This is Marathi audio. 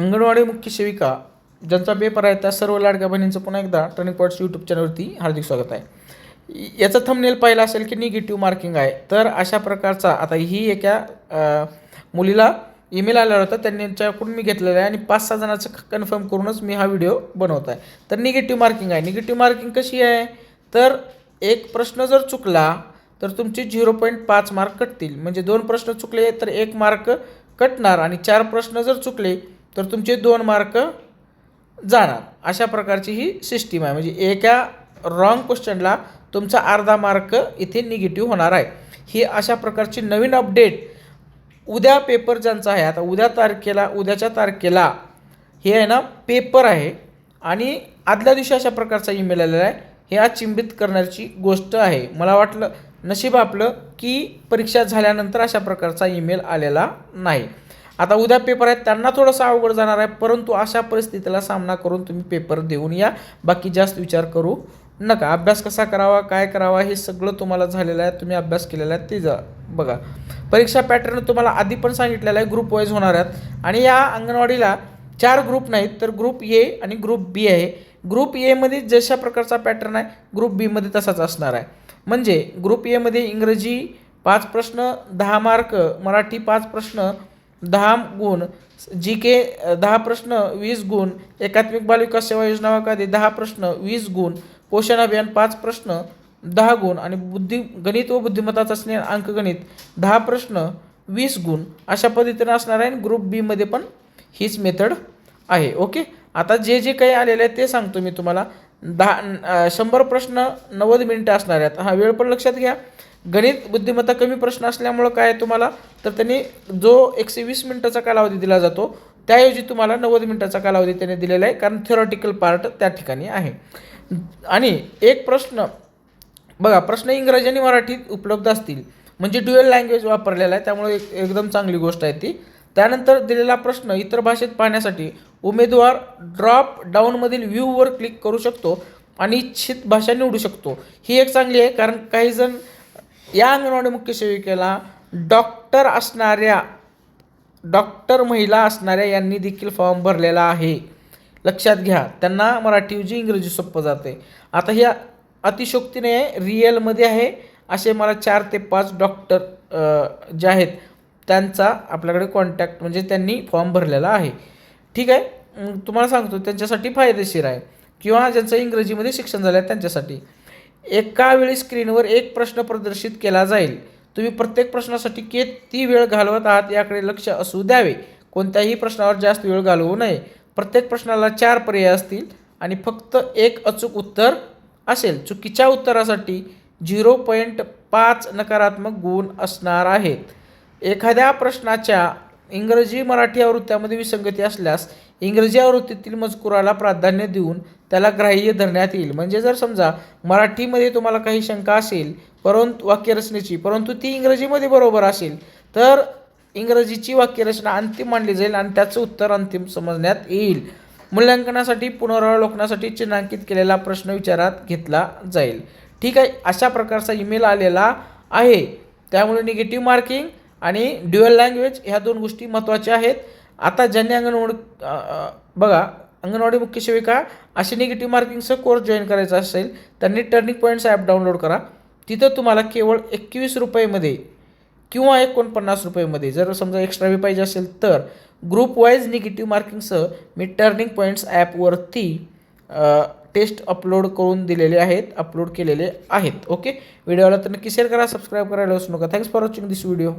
अंगणवाडी मुख्य सेविका ज्यांचा पेपर आहे त्या सर्व लाडक्या बहिणींचं पुन्हा एकदा टर्निंग पॉईंट्स यूट्यूब चॅनलवरती हार्दिक स्वागत आहे. याचं थंबनेल पाहिलं असेल की निगेटिव्ह मार्किंग आहे तर अशा प्रकारचा आता ही एका मुलीला ईमेल आलेला होता त्यांच्याकडून मी घेतलेला आहे आणि पाच सहा जणांचं कन्फर्म करूनच मी हा व्हिडिओ बनवत आहे. तर निगेटिव्ह मार्किंग आहे. निगेटिव्ह मार्किंग कशी आहे? तर एक प्रश्न जर चुकला तर तुमचे झिरो पॉईंट पाच मार्क कटतील. म्हणजे दोन प्रश्न चुकले तर एक मार्क कटणार आणि चार प्रश्न जर चुकले तर तुमचे दोन मार्क जाणार. अशा प्रकारची ही सिस्टीम आहे. म्हणजे एका रॉंग क्वेश्चनला तुमचा अर्धा मार्क इथे निगेटिव्ह होणार आहे. ही अशा प्रकारची नवीन अपडेट उद्या पेपर ज्यांचा आहे आता उद्या तारखेला उद्याच्या तारखेला हे आहे ना पेपर आहे. आणि आदल्या दिवशी अशा प्रकारचा ईमेल आलेला आहे. हे अचिंबित करण्याची गोष्ट आहे. मला वाटलं नशीब आपलं की परीक्षा झाल्यानंतर अशा प्रकारचा ईमेल आलेला नाही. आता उद्या पेपर आहेत त्यांना थोडंसं अवघड जाणार आहे परंतु अशा परिस्थितीला सामना करून तुम्ही पेपर देऊन या. बाकी जास्त विचार करू नका. अभ्यास कसा करावा काय करावा हे सगळं तुम्हाला झालेलं आहे. तुम्ही अभ्यास केलेला आहे ते जा. बघा. परीक्षा पॅटर्न तुम्हाला आधी पण सांगितलेलं आहे ग्रुप वाईज होणार आहेत. आणि या अंगणवाडीला चार ग्रुप नाहीत तर ग्रुप ए आणि ग्रुप बी आहे. ग्रुप एमध्ये जशा प्रकारचा पॅटर्न आहे ग्रुप बीमध्ये तसाच असणार आहे. म्हणजे ग्रुप एमध्ये इंग्रजी पाच प्रश्न दहा मार्क मराठी पाच प्रश्न दहा गुण जी के दहा प्रश्न वीस गुण एकात्मिक बालविकास सेवा योजना वाकादी दहा प्रश्न वीस गुण पोषण अभियान पाच प्रश्न दहा गुण आणि बुद्धी गणित व बुद्धिमत्ता चाचणी अंकगणित दहा प्रश्न वीस गुण अशा पद्धतीनं असणार आहे. आणि ग्रुप बीमध्ये पण हीच मेथड आहे. ओके आता जे जे काही आलेलं आहे ते सांगतो मी तुम्हाला. दहा शंभर प्रश्न नव्वद मिनिटं असणार आहेत. हा वेळ पण लक्षात घ्या. गणित बुद्धिमत्ता कमी प्रश्न असल्यामुळं काय तुम्हाला? तर त्यांनी जो एकशे वीस मिनिटाचा कालावधी दिला जातो त्याऐवजी तुम्हाला नव्वद मिनिटाचा कालावधी त्याने दिलेला आहे कारण थिओरॉटिकल पार्ट त्या ठिकाणी आहे. आणि एक प्रश्न बघा प्रश्न इंग्रजी आणि मराठीत उपलब्ध असतील म्हणजे ड्युएल लँग्वेज वापरलेला आहे त्यामुळे एक एकदम चांगली गोष्ट आहे ती. त्यानंतर दिलेला प्रश्न इतर भाषेत पाहण्यासाठी उमेदवार ड्रॉप डाऊनमधील व्ह्यूवर क्लिक करू शकतो आणि इच्छित भाषा निवडू शकतो. ही एक चांगली आहे कारण काही जण या अंगणवाडी मुख्य सेविकेला डॉक्टर असणाऱ्या डॉक्टर महिला असणाऱ्या यांनी देखील फॉर्म भरलेला आहे. लक्षात घ्या त्यांना मराठीऐवजी इंग्रजी सोपं जाते. आता ह्या अतिशोक्तीने रिअलमध्ये आहे असे मला चार ते पाच डॉक्टर जे आहेत त्यांचा आपल्याकडे कॉन्टॅक्ट म्हणजे त्यांनी फॉर्म भरलेला आहे. ठीक आहे? तुम्हाला सांगतो त्यांच्यासाठी फायदेशीर आहे. किंवा ज्यांचं इंग्रजीमध्ये शिक्षण झालं आहे त्यांच्यासाठी. एका वेळी स्क्रीनवर एक प्रश्न प्रदर्शित केला जाईल. तुम्ही प्रत्येक प्रश्नासाठी किती वेळ घालवत आहात याकडे लक्ष असू द्यावे. कोणत्याही प्रश्नावर जास्त वेळ घालवू नये. प्रत्येक प्रश्नाला चार पर्याय असतील आणि फक्त एक अचूक उत्तर असेल. चुकीच्या उत्तरासाठी झिरो पॉईंट पाच नकारात्मक गुण असणार आहेत. एखाद्या प्रश्नाच्या इंग्रजी मराठी आवृत्त्यामध्ये विसंगती असल्यास इंग्रजी आवृत्तीतील मजकुराला प्राधान्य देऊन त्याला ग्राह्य धरण्यात येईल. म्हणजे जर समजा मराठीमध्ये तुम्हाला काही शंका असेल परंतु वाक्यरचनेची परंतु ती इंग्रजीमध्ये बरोबर असेल तर इंग्रजीची वाक्यरचना अंतिम मानली जाईल आणि त्याचं उत्तर अंतिम समजण्यात येईल. मूल्यांकनासाठी पुनरावलोकनासाठी चिन्हांकित केलेला प्रश्न विचारात घेतला जाईल. ठीक आहे अशा प्रकारचा ईमेल आलेला आहे. त्यामुळे निगेटिव्ह मार्किंग आणि ड्युअल लँग्वेज ह्या दोन गोष्टी महत्त्वाच्या आहेत. आता ज्यांनी अंगणवाडी बघा अंगणवाडी मुख्य सेविका असे निगेटिव्ह मार्किंगचं कोर्स जॉईन करायचा असेल त्यांनी टर्निंग पॉईंट्स ॲप डाउनलोड करा. तिथं तुम्हाला केवळ एकवीस रुपयेमध्ये किंवा एकोणपन्नास रुपयेमध्ये जर समजा एक्स्ट्रा बी पाहिजे असेल तर ग्रुप वाईज निगेटिव्ह मार्किंगसह मी टर्निंग पॉईंट्स ॲपवरती टेस्ट अपलोड करून दिलेले आहेत अपलोड केलेले आहेत. ओके व्हिडिओला तर नक्की शेअर करा सबस्क्राईब करायला विसरू नका. Thanks for watching this video